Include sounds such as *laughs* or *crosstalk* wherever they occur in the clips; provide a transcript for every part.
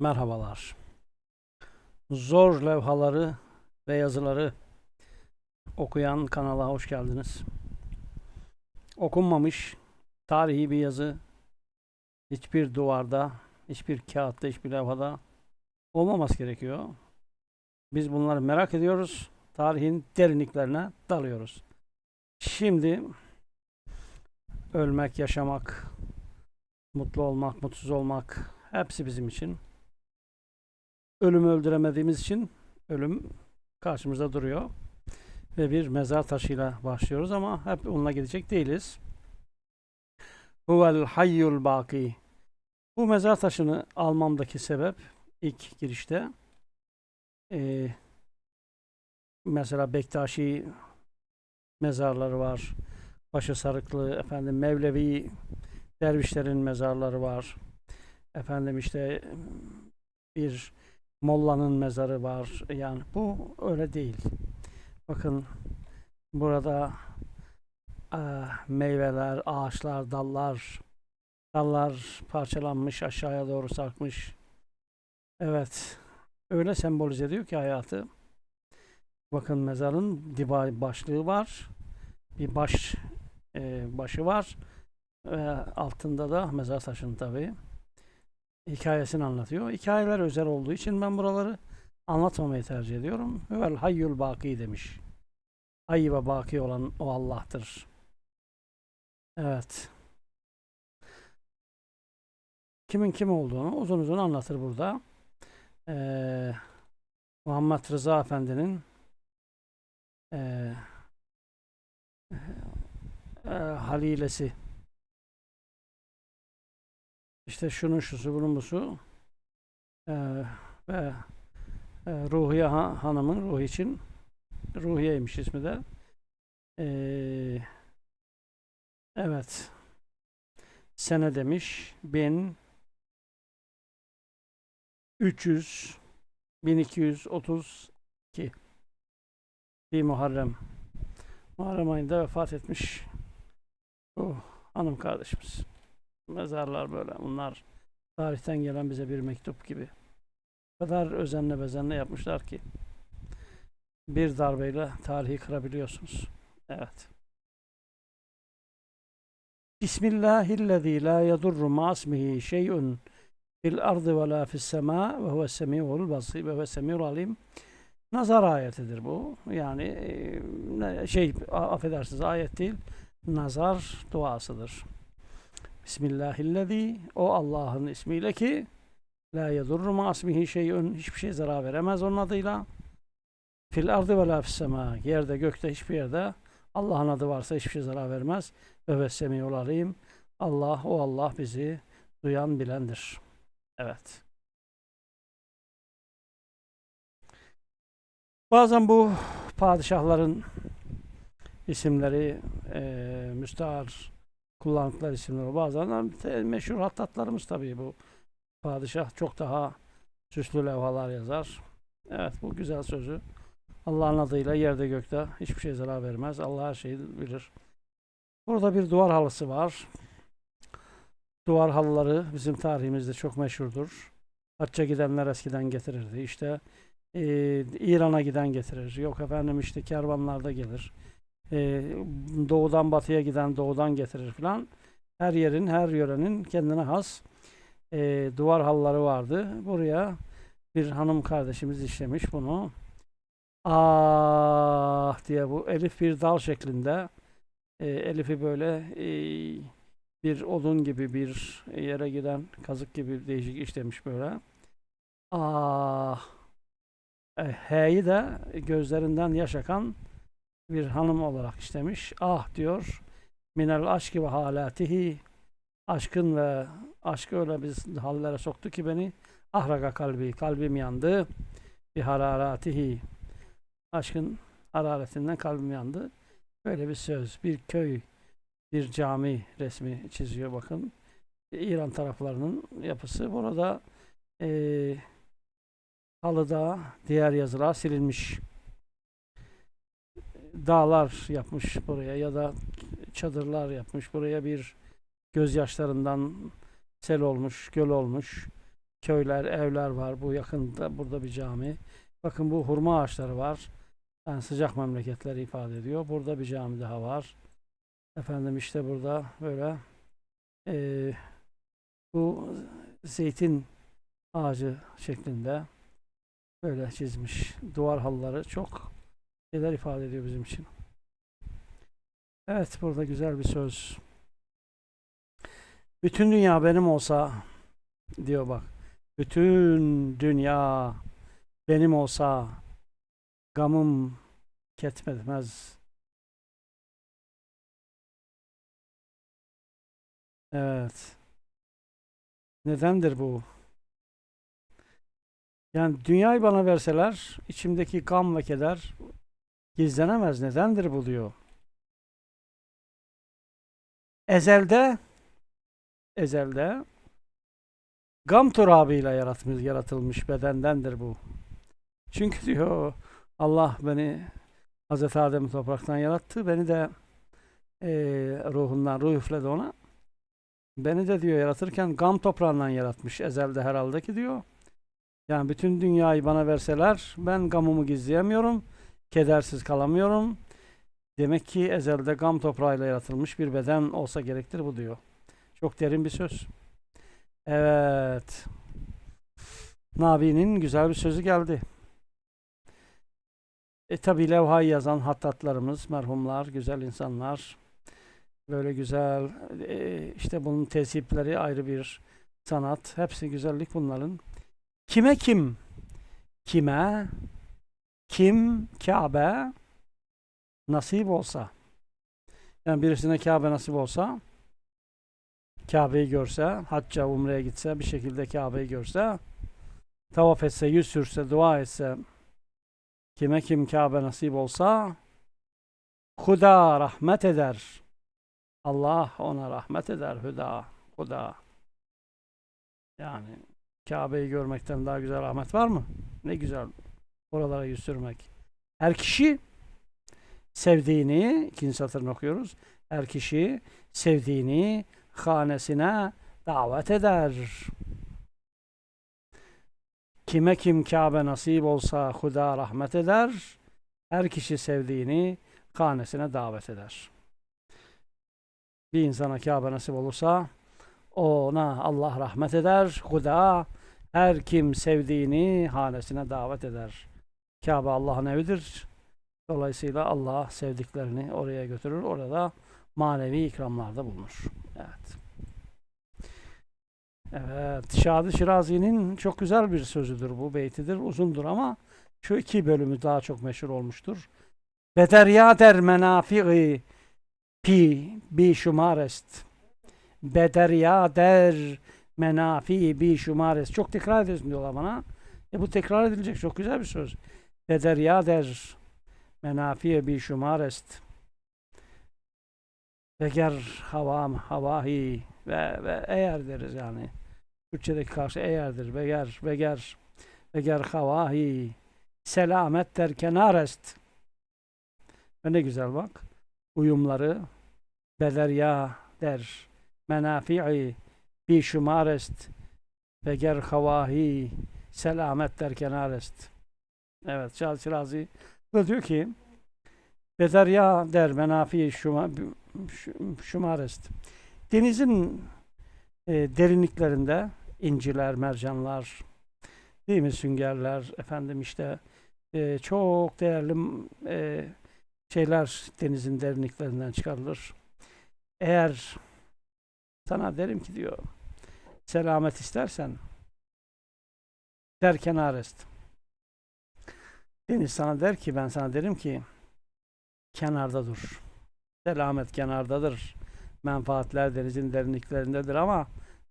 Merhabalar. Zor levhaları ve yazıları okuyan kanala hoş geldiniz. Okunmamış tarihi bir yazı hiçbir duvarda, hiçbir kağıtta, hiçbir levhada olmaması gerekiyor. Biz bunları merak ediyoruz. Tarihin derinliklerine dalıyoruz. Şimdi ölmek, yaşamak, mutlu olmak, mutsuz olmak hepsi bizim için. Ölümü öldüremediğimiz için ölüm karşımızda duruyor. Ve bir mezar taşıyla başlıyoruz ama hep onunla gidecek değiliz. Huvel hayyul baki. Bu mezar taşını almamdaki sebep ilk girişte eee, mesela Bektaşi mezarları var. Başı sarıklı efendim Mevlevi dervişlerin mezarları var. Efendim işte bir mollanın mezarı var. Yani bu öyle değil. Bakın burada ah, meyveler, ağaçlar, dallar, dallar parçalanmış, aşağıya doğru sarkmış. Evet, öyle sembolize ediyor ki hayatı. Bakın mezarın diba başlığı var. Bir baş e, başı var. Ve altında da mezar taşının tabii hikayesini anlatıyor. Hikayeler özel olduğu için ben buraları anlatmamayı tercih ediyorum. Vel hayyul baki demiş. Hayy ve baki olan o Allah'tır. Evet. Kimin kim olduğunu uzun uzun anlatır burada. Ee, Muhammed Rıza Efendi'nin ee, e, halilesi işte şunun şusu bunun busu. Ee, ve e, Ruhiye ha- Hanım'ın ruhu için Ruhiye'ymiş ismi de. Ee, evet. Sene demiş 1300 1232 bir Muharrem. Muharrem ayında vefat etmiş bu hanım kardeşimiz mezarlar böyle bunlar tarihten gelen bize bir mektup gibi o kadar özenle bezenle yapmışlar ki bir darbeyle tarihi kırabiliyorsunuz. Evet. Bismillahillezî la yedurru ma'asmihi şey'un fil ardı ve la fis sema ve huve semi'ul basir ve huve semi'ul alim. Nazar ayetidir bu. Yani e, şey affedersiniz ayet değil. Nazar duasıdır. Bismillahillezî o Allah'ın ismiyle ki la yedurru ma'asmihi şey'un hiçbir şey zarar veremez onun adıyla. Fil ardı ve la fis sema. Yerde gökte hiçbir yerde Allah'ın adı varsa hiçbir şey zarar vermez. Ve ve semiyul alim. Allah o Allah bizi duyan bilendir. Evet. Bazen bu padişahların isimleri e, müstahar kullandıkları isimler bazen meşhur hattatlarımız tabii bu padişah çok daha süslü levhalar yazar. Evet bu güzel sözü Allah'ın adıyla yerde gökte hiçbir şey zarar vermez. Allah her şeyi bilir. Burada bir duvar halısı var. Duvar halıları bizim tarihimizde çok meşhurdur. Hacca gidenler eskiden getirirdi. İşte e, İran'a giden getirir. Yok efendim işte kervanlarda gelir. E, doğudan batıya giden doğudan getirir filan. Her yerin, her yörenin kendine has e, duvar halıları vardı. Buraya bir hanım kardeşimiz işlemiş bunu. Ah diye bu elif bir dal şeklinde e, elifi böyle e, bir odun gibi bir yere giden kazık gibi değişik işlemiş böyle. Ah e, H'yi de gözlerinden yaş akan bir hanım olarak işlemiş. Ah diyor. Minel aşkı ve halatihi aşkın ve aşkı öyle biz hallere soktu ki beni ahraka kalbi kalbim yandı bir hararatihi aşkın hararetinden kalbim yandı. Böyle bir söz, bir köy, bir cami resmi çiziyor bakın. İran taraflarının yapısı. Burada eee halıda diğer yazılar silinmiş. Dağlar yapmış buraya ya da çadırlar yapmış. Buraya bir gözyaşlarından sel olmuş, göl olmuş. köyler, evler var. Bu yakında burada bir cami. Bakın bu hurma ağaçları var. Yani sıcak memleketleri ifade ediyor. Burada bir cami daha var. Efendim işte burada böyle eee, bu zeytin ağacı şeklinde böyle çizmiş. Duvar halıları çok şeyler ifade ediyor bizim için. Evet burada güzel bir söz. Bütün dünya benim olsa diyor bak. Bütün dünya benim olsa gamım ketmez. Evet. Nedendir bu? Yani dünyayı bana verseler içimdeki gam ve keder gizlenemez. Nedendir bu diyor. Ezelde ezelde gam turabıyla yaratmış, yaratılmış bedendendir bu. Çünkü diyor Allah beni Hazreti Adem'i topraktan yarattı. Beni de eee ruhundan, ruh üfledi ona. Beni de diyor yaratırken gam toprağından yaratmış ezelde herhalde ki diyor. Yani bütün dünyayı bana verseler ben gamımı gizleyemiyorum. Kedersiz kalamıyorum. Demek ki ezelde gam toprağıyla yaratılmış bir beden olsa gerektir bu diyor. Çok derin bir söz. Evet. Nabi'nin güzel bir sözü geldi. E tabi levhayı yazan hattatlarımız, merhumlar, güzel insanlar. Böyle güzel, e, işte bunun tesipleri ayrı bir sanat. Hepsi güzellik bunların. Kime kim? Kime? Kim? Kabe? Nasip olsa. Yani birisine Kabe nasip olsa, Kabe'yi görse, hacca, umreye gitse, bir şekilde Kabe'yi görse, tavaf etse, yüz sürse, dua etse, kime kim Kabe nasip olsa, Huda rahmet eder. Allah ona rahmet eder. Huda, Huda. Yani Kabe'yi görmekten daha güzel rahmet var mı? Ne güzel oralara yüz sürmek. Her kişi sevdiğini, ikinci satırını okuyoruz. Her kişi sevdiğini hanesine davet eder. Kime kim Kabe nasip olsa Huda rahmet eder. Her kişi sevdiğini hanesine davet eder. Bir insana Kabe nasip olursa ona Allah rahmet eder. Huda her kim sevdiğini hanesine davet eder. Kabe Allah'ın evidir. Dolayısıyla Allah sevdiklerini oraya götürür. Orada manevi ikramlarda bulunur. Evet. Evet. Şadi Şirazi'nin çok güzel bir sözüdür bu beytidir. Uzundur ama şu iki bölümü daha çok meşhur olmuştur. Bederya der menafi'i pi bi şumarest. Bederya der menafi bi şumarest. Çok tekrar ediyorsun diyorlar bana. E bu tekrar edilecek çok güzel bir söz. Bederya der menafi bi şumarest. Veger havam havahi ve, ve eğer deriz yani. Türkçedeki karşı eğerdir. Veger, veger, veger havahi selamet der kenarest. Ve ne güzel bak. Uyumları belerya der. Menafi'i bi şumarest. Veger havahi selamet der kenarest. Evet Şahı Şirazi da diyor ki Bederya der menafi şuma, şumarest. Denizin e, derinliklerinde inciler, mercanlar, değil mi süngerler, efendim işte e, çok değerli e, şeyler denizin derinliklerinden çıkarılır. Eğer sana derim ki diyor selamet istersen der kenarest. Deniz sana der ki ben sana derim ki kenarda dur. Selamet kenardadır. Menfaatler denizin derinliklerindedir ama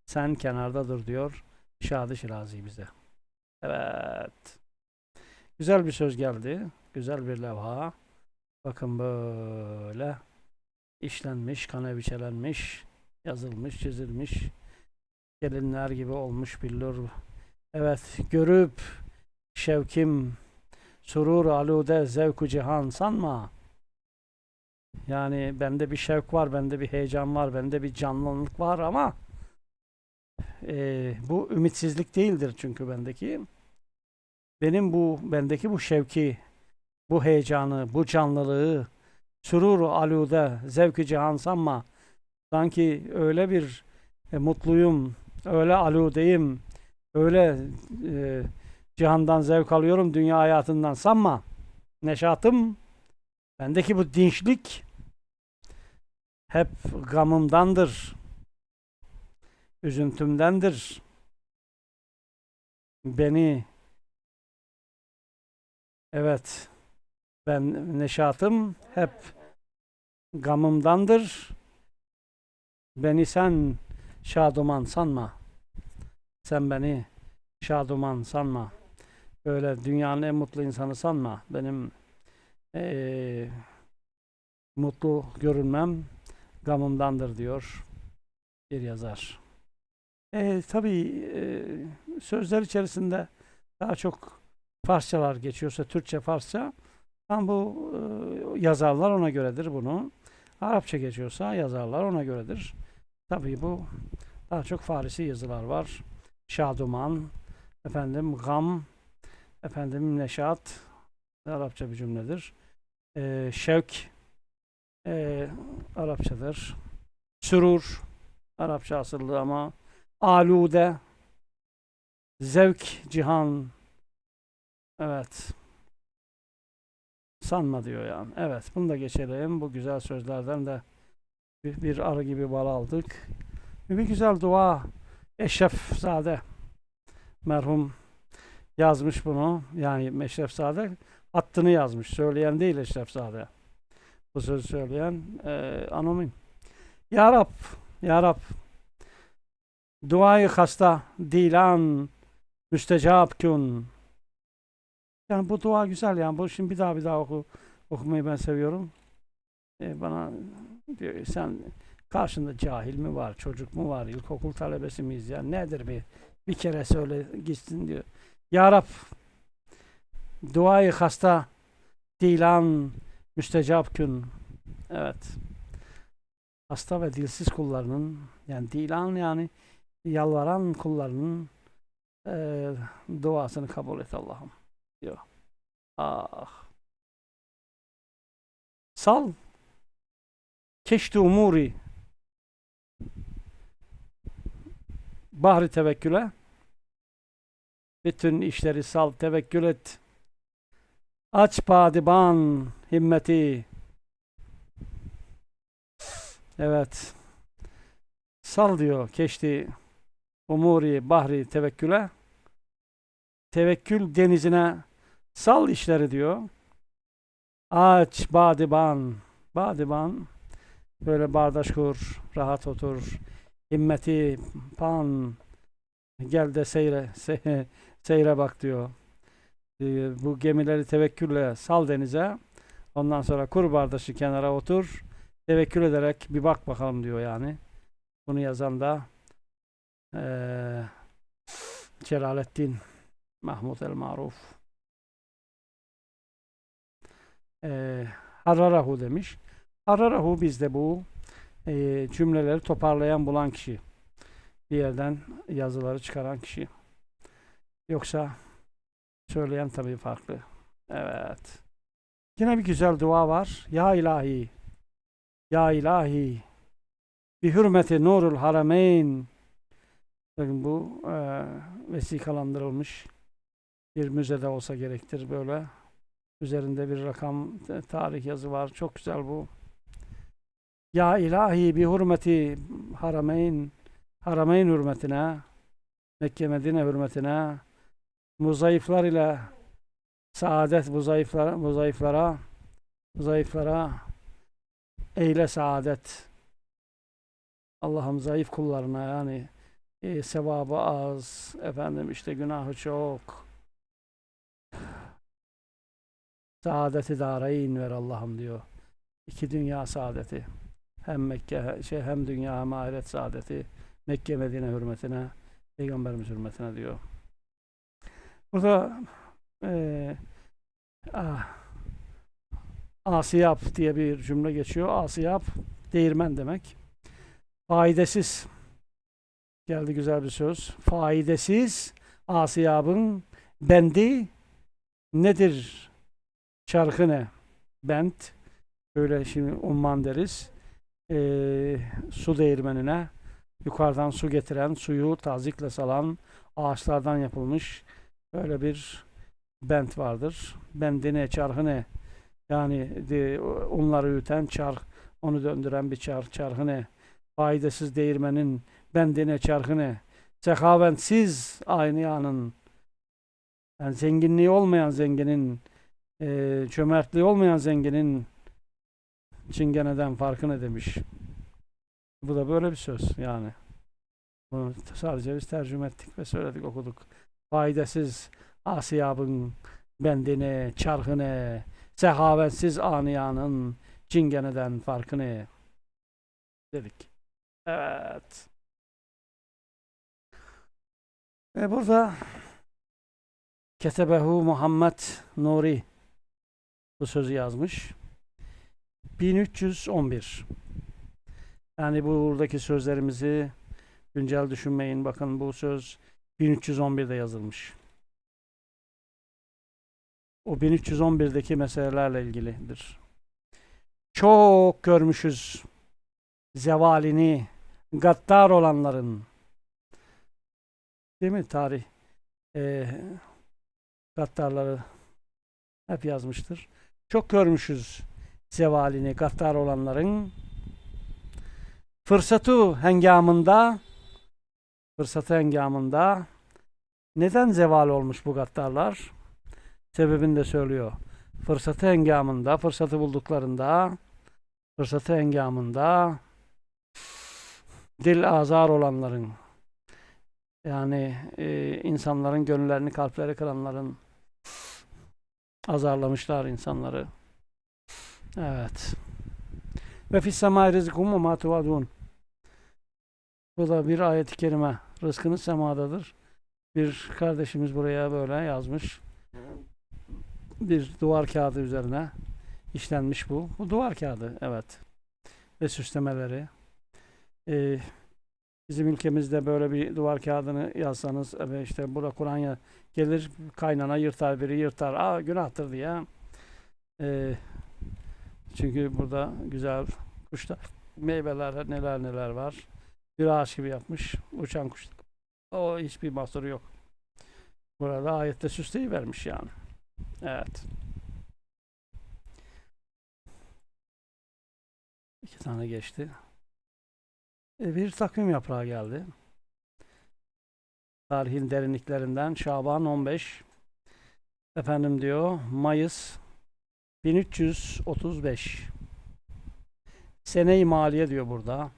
sen kenarda dur diyor Şadı Şirazi bize. Evet. Güzel bir söz geldi. Güzel bir levha. Bakın böyle işlenmiş, kana biçelenmiş, yazılmış, çizilmiş. Gelinler gibi olmuş billur. Evet, görüp şevkim surur alude zevku cihan sanma. Yani bende bir şevk var, bende bir heyecan var, bende bir canlılık var ama e, bu ümitsizlik değildir çünkü bendeki. Benim bu bendeki bu şevki, bu heyecanı, bu canlılığı, süruru alude, zevki cihan sanma. Sanki öyle bir e, mutluyum, öyle aludeyim, öyle e, cihandan zevk alıyorum, dünya hayatından sanma. Neşatım, bendeki bu dinçlik hep gamımdandır, üzüntümdendir. Beni, evet, ben neşatım hep gamımdandır. Beni sen şaduman sanma. Sen beni şaduman sanma. Öyle dünyanın en mutlu insanı sanma. Benim eee, mutlu görünmem gamımdandır diyor bir yazar. E, tabii e, sözler içerisinde daha çok Farsçalar geçiyorsa Türkçe Farsça tam bu e, yazarlar ona göredir bunu. Arapça geçiyorsa yazarlar ona göredir. Tabii bu daha çok Farisi yazılar var. Şaduman, efendim gam, efendim neşat Arapça bir cümledir. E, şevk e, Arapçadır. Sürur Arapça asıllı ama alude zevk cihan evet sanma diyor yani. Evet bunu da geçelim. Bu güzel sözlerden de bir, bir arı gibi bal aldık. Bir güzel dua Eşrefzade merhum yazmış bunu. Yani Eşrefzade hattını yazmış. Söyleyen değil Eşrefzade. Bu sözü söyleyen e, anonim. Ya Rab, Ya Rab duayı hasta dilan müstecap kun. Yani bu dua güzel yani. Bu şimdi bir daha bir daha oku, okumayı ben seviyorum. E, bana diyor sen karşında cahil mi var, çocuk mu var, ilkokul talebesi miyiz ya nedir bir bir kere söyle gitsin diyor. Ya Rab duayı hasta dilan müstecap gün. Evet. Hasta ve dilsiz kullarının yani dilan yani yalvaran kullarının e, duasını kabul et Allah'ım diyor. Ah. Sal keşti umuri bahri tevekküle bütün işleri sal tevekkül et. Aç padiban himmeti. Evet. Sal diyor keşti umuri bahri tevekküle. Tevekkül denizine sal işleri diyor. Aç badiban badiban böyle bağdaş kur rahat otur. Himmeti pan. Gel de seyre se- *laughs* seyre bak diyor. Ee, bu gemileri tevekkülle sal denize. Ondan sonra kur bardaşı kenara otur. Tevekkül ederek bir bak bakalım diyor yani. Bunu yazan da eee Celalettin Mahmud el Maruf. Eee Hararahu demiş. Hararahu bizde bu eee, cümleleri toparlayan bulan kişi. Bir yerden yazıları çıkaran kişi yoksa söyleyen tabii farklı. Evet. Yine bir güzel dua var. Ya ilahi Ya ilahi bi hürmeti nurul harameyn. Bakın bu eee vesikalandırılmış bir müzede olsa gerektir böyle. Üzerinde bir rakam t- tarih yazı var. Çok güzel bu. Ya ilahi bi hürmeti harameyn harameyn hürmetine Mekke Medine hürmetine muzayıflar ile saadet bu zayıflara, bu zayıflara, bu zayıflara eyle saadet. Allah'ım zayıf kullarına yani e, sevabı az, efendim işte günahı çok. Saadeti dareyn ver Allah'ım diyor. İki dünya saadeti. Hem Mekke şey hem dünya hem ahiret saadeti. Mekke Medine hürmetine, Peygamberimiz hürmetine diyor. Burada eee ah, asiyap diye bir cümle geçiyor. Asiyap değirmen demek. Faydasız Geldi güzel bir söz. Faidesiz asiyabın bendi nedir? Çarkı ne? Bent. Böyle şimdi umman deriz. Ee, su değirmenine yukarıdan su getiren, suyu tazikle salan ağaçlardan yapılmış böyle bir bent vardır. Bendi ne? Çarkı ne? Yani de, onları üten çark, onu döndüren bir çark, çarkı ne? Faydasız değirmenin bendine çarkı ne? Sekavetsiz aynıyanın yani zenginliği olmayan zenginin e, cömertliği olmayan zenginin çingeneden farkı ne demiş. Bu da böyle bir söz yani. Bunu sadece biz tercüme ettik ve söyledik okuduk. Faydasız asiyabın bendine çarkı ne? Sehavetsiz aniyanın çingeneden farkı ne? Dedik. Evet. Ve burada Ketebehu Muhammed Nuri bu sözü yazmış. 1311 Yani buradaki sözlerimizi güncel düşünmeyin. Bakın bu söz 1311'de yazılmış. O 1311'deki meselelerle ilgilidir. Çok görmüşüz zevalini gaddar olanların değil mi tarih e, gaddarları hep yazmıştır. Çok görmüşüz zevalini gaddar olanların fırsatı hengamında fırsatı hengamında neden zeval olmuş bu gaddarlar? Sebebini de söylüyor. Fırsatı hengamında, fırsatı bulduklarında fırsatı hengamında dil azar olanların yani e, insanların gönüllerini kalpleri kıranların azarlamışlar insanları. Evet. Ve fis semai rizkum ma tuvadun. Bu da bir ayet-i kerime. Rızkınız semadadır. Bir kardeşimiz buraya böyle yazmış. Bir duvar kağıdı üzerine işlenmiş bu. Bu duvar kağıdı evet. Ve süslemeleri. Ee, bizim ülkemizde böyle bir duvar kağıdını yazsanız işte burada Kur'an ya- gelir kaynana yırtar biri yırtar. Aa günahtır diye. Ee, çünkü burada güzel kuşlar, meyveler neler neler var. Bir ağaç gibi yapmış. Uçan kuş. O hiçbir mahsuru yok. Burada ayette süsleyi vermiş yani. Evet. İki tane geçti. E, bir takvim yaprağı geldi. Tarihin derinliklerinden Şaban 15. Efendim diyor Mayıs 1335. Sene-i maliye diyor burada.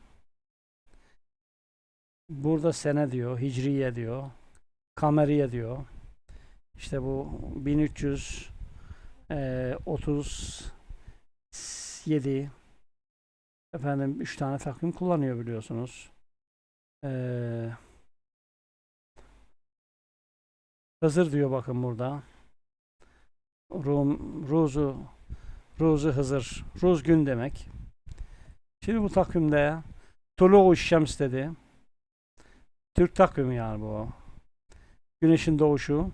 Burada sene diyor, hicriye diyor, kameriye diyor. İşte bu 1337 efendim 3 tane takvim kullanıyor biliyorsunuz. Ee, Hızır diyor bakın burada. Rum, Ruzu, Ruzu Hızır. Ruz gün demek. Şimdi bu takvimde Tulu Şems dedi. Türk takvimi yani bu. Güneşin doğuşu.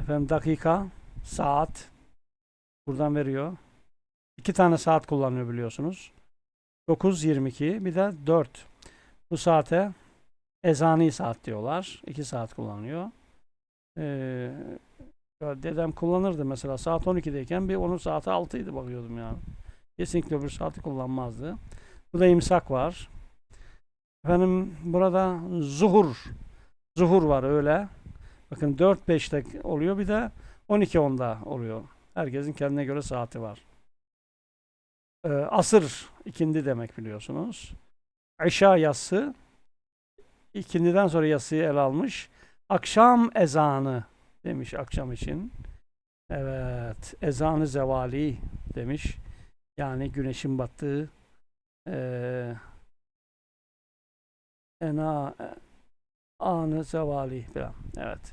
Efendim dakika, saat. Buradan veriyor. İki tane saat kullanıyor biliyorsunuz. 9.22 bir de 4. Bu saate ezani saat diyorlar. 2 saat kullanıyor. Ee, dedem kullanırdı mesela saat 12'deyken bir onun saati 6'ydı bakıyordum yani. Kesinlikle öbür saati kullanmazdı. Bu da imsak var. Efendim burada zuhur. Zuhur var öyle. Bakın 4-5'te oluyor bir de 12-10'da oluyor. Herkesin kendine göre saati var. Ee, asır ikindi demek biliyorsunuz. İşa yatsı ikindiden sonra yatsıyı el almış. Akşam ezanı demiş akşam için. Evet. Ezanı zevali demiş. Yani güneşin battığı eee ena anı zevali falan. Evet.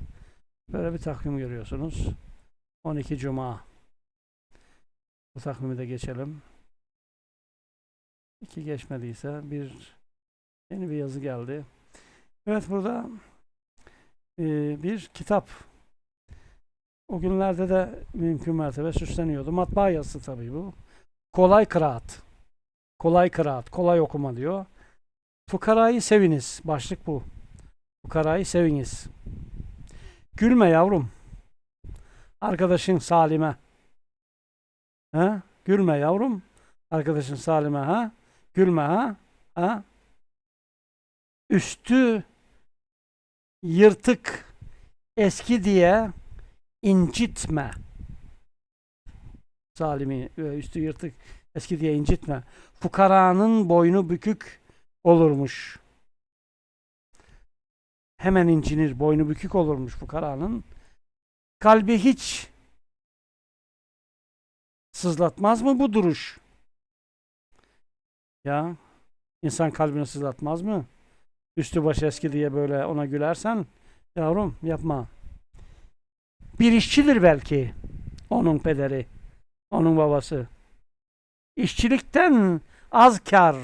Böyle bir takvim görüyorsunuz. 12 Cuma. Bu takvimi de geçelim. İki geçmediyse bir Yeni bir yazı geldi. Evet burada e, bir kitap. O günlerde de mümkün mertebe süsleniyordu. Matbaa yazısı tabii bu. Kolay kıraat. Kolay kıraat. Kolay okuma diyor. Fukarayı seviniz. Başlık bu. Fukarayı seviniz. Gülme yavrum. Arkadaşın Salim'e. Ha? Gülme yavrum. Arkadaşın Salim'e ha? Gülme ha? Ha? Üstü yırtık eski diye incitme. Salim'i e, üstü yırtık eski diye incitme. Fukaranın boynu bükük olurmuş. Hemen incinir, boynu bükük olurmuş fukaranın. Kalbi hiç sızlatmaz mı bu duruş? Ya insan kalbini sızlatmaz mı? Üstü başı eski diye böyle ona gülersen yavrum yapma. Bir işçidir belki onun pederi, onun babası. İşçilikten az kar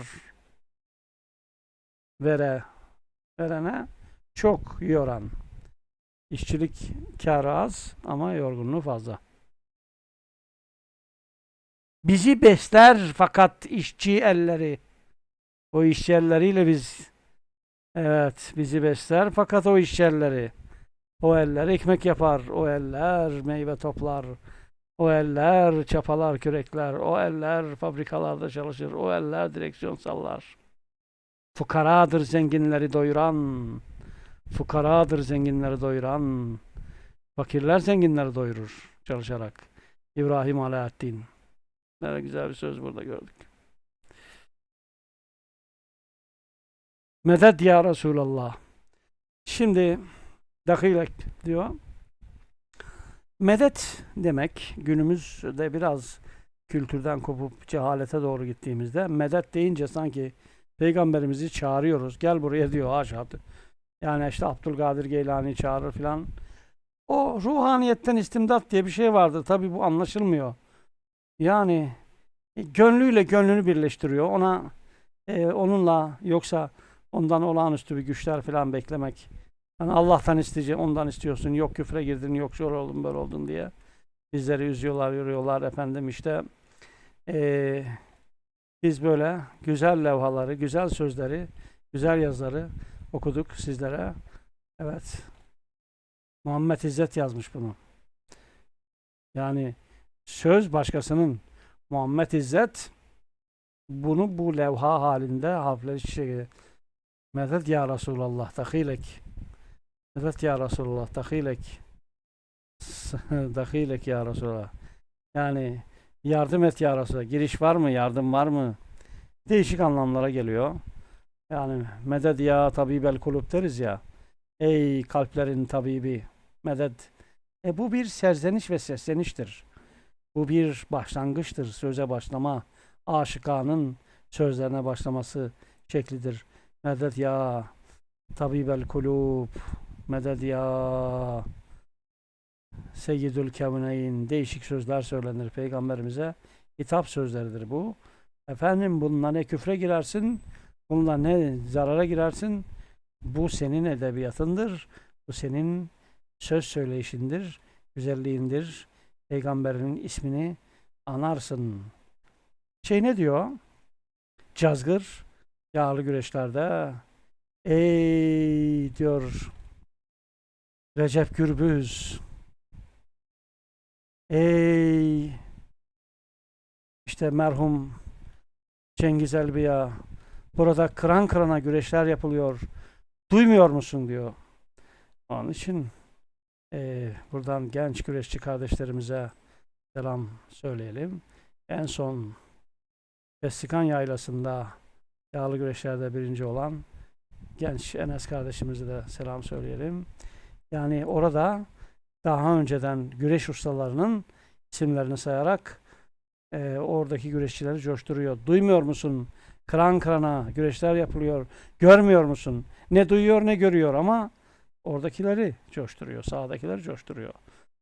vere, verene çok yoran. İşçilik karı az ama yorgunluğu fazla. Bizi besler fakat işçi elleri. O işçi elleriyle biz evet bizi besler fakat o işçi elleri. O eller ekmek yapar, o eller meyve toplar, o eller çapalar, kürekler, o eller fabrikalarda çalışır, o eller direksiyon sallar. Fukaradır zenginleri doyuran, fukaradır zenginleri doyuran, fakirler zenginleri doyurur çalışarak. İbrahim Alaaddin. Ne güzel bir söz burada gördük. Medet ya Resulallah. Şimdi dakilek diyor. Medet demek günümüzde biraz kültürden kopup cehalete doğru gittiğimizde medet deyince sanki peygamberimizi çağırıyoruz. Gel buraya diyor haşa. Yani işte Abdülkadir Geylani çağırır filan. O ruhaniyetten istimdat diye bir şey vardır. Tabii bu anlaşılmıyor. Yani e, gönlüyle gönlünü birleştiriyor. Ona e, onunla yoksa ondan olağanüstü bir güçler falan beklemek. Yani Allah'tan isteyecek, ondan istiyorsun. Yok küfre girdin, yok şöyle oldun, böyle oldun diye. Bizleri üzüyorlar, yoruyorlar efendim işte. E, biz böyle güzel levhaları, güzel sözleri, güzel yazıları okuduk sizlere. Evet. Muhammed İzzet yazmış bunu. Yani söz başkasının Muhammed İzzet bunu bu levha halinde harfleri çiçeği Medet ya Resulallah dakilek Medet ya Resulallah dakilek *laughs* dakilek ya Resulallah yani yardım et ya Resulallah. Giriş var mı? Yardım var mı? Değişik anlamlara geliyor. Yani medet ya tabibel kulüp deriz ya. Ey kalplerin tabibi medet. E bu bir serzeniş ve sesleniştir. Bu bir başlangıçtır. Söze başlama, aşıkanın sözlerine başlaması şeklidir. Medet ya tabibel kulub, medet ya seyyidül kevneyn değişik sözler söylenir peygamberimize. Hitap sözleridir bu. Efendim bununla ne küfre girersin, bununla ne zarara girersin. Bu senin edebiyatındır. Bu senin söz söyleyişindir, güzelliğindir peygamberinin ismini anarsın. Şey ne diyor? Cazgır yağlı güreşlerde ey diyor Recep Gürbüz ey işte merhum Cengiz Elbiya burada kıran kırana güreşler yapılıyor duymuyor musun diyor. Onun için ee, buradan genç güreşçi kardeşlerimize selam söyleyelim. En son Festikan Yaylası'nda yağlı güreşlerde birinci olan genç Enes kardeşimize de selam söyleyelim. Yani orada daha önceden güreş ustalarının isimlerini sayarak e, oradaki güreşçileri coşturuyor. Duymuyor musun? Kıran kırana güreşler yapılıyor. Görmüyor musun? Ne duyuyor ne görüyor ama oradakileri coşturuyor, sağdakileri coşturuyor.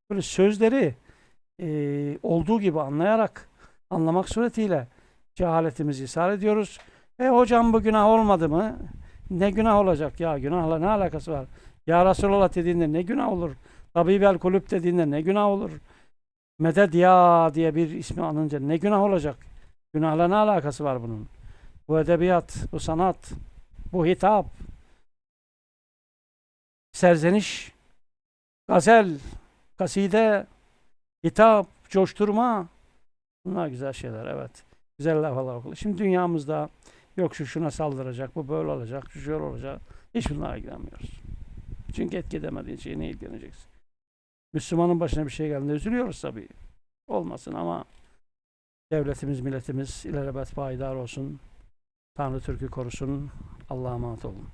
Böyle sözleri e, olduğu gibi anlayarak, anlamak suretiyle cehaletimizi ishar ediyoruz. E hocam bu günah olmadı mı? Ne günah olacak ya? Günahla ne alakası var? Ya Resulallah dediğinde ne günah olur? Tabibel kulüp dediğinde ne günah olur? Medet ya diye bir ismi anınca ne günah olacak? Günahla ne alakası var bunun? Bu edebiyat, bu sanat, bu hitap, serzeniş, gazel, kaside, hitap, coşturma. Bunlar güzel şeyler evet. Güzel laflar okulu. Şimdi dünyamızda yok şu şuna saldıracak, bu böyle olacak, şu şöyle olacak. Hiç bunlara ilgilenmiyoruz. Çünkü etki edemediğin şeye ne ilgileneceksin? Müslümanın başına bir şey geldiğinde üzülüyoruz tabii. Olmasın ama devletimiz, milletimiz ilelebet payidar olsun. Tanrı Türk'ü korusun. Allah'a emanet olun.